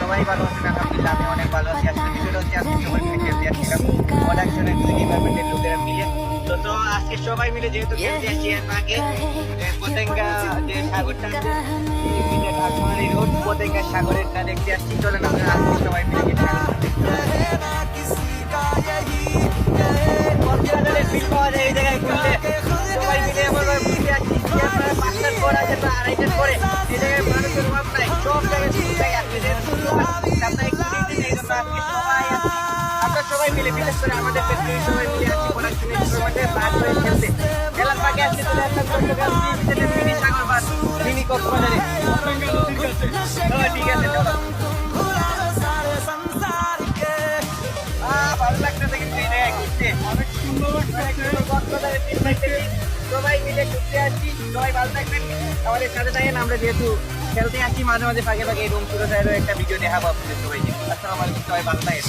সবাই ভালো আছেন। আলহামদুলিল্লাহ আমি অনেক ভালো আছি। আজকে ভিডিওটা হচ্ছে আজকে সবাই মিলে খেলতে যাচ্ছিলাম প্রোডাকশনের দুই ডিপার্টমেন্টের লোকেরা মিলে। তো তো আজকে সবাই মিলে যেহেতু খেলতে আসছি এর আগে পতেঙ্গা যে সাগরটা আছে, এই যে ঢাকমারি রোড পতেঙ্গা সাগরেরটা দেখতে আসছি। চলেন আমরা আজকে সবাই মিলে গিয়ে কক্সবাজারের ফিল পাওয়া যায় এই জায়গায় ঘুরলে সবাই মিলে আমরা ঘুরতে আসছি। আপনারা পাঁচটার পর আছে বা আড়াইটার পরে। এই জায়গায় মানুষের সবাই মিলে, বিশেষ করে আমাদের ফ্যাক্টরি সবাই মিলে আসছি প্রোডাকশনের মধ্যে বাস হয়ে খেলতে খেলার পাকে আসছে চলে আসলাম চট্টগ্রাম মিনি সাগর বাস মিনি কক্সবাজারে। ঠিক আছে ঘুরতে অনেক সুন্দর কক্সবাজারের তিন সবাই মিলে আমরা যেহেতু খেলতে আসছি, মাঝে মাঝে ফাঁকে ফাঁকে রুম সুরো একটা ভিডিও দেখাবো আপনাদের সবাইকে। আসসালামু আলাইকুম, সবাই ভালো থাকেন।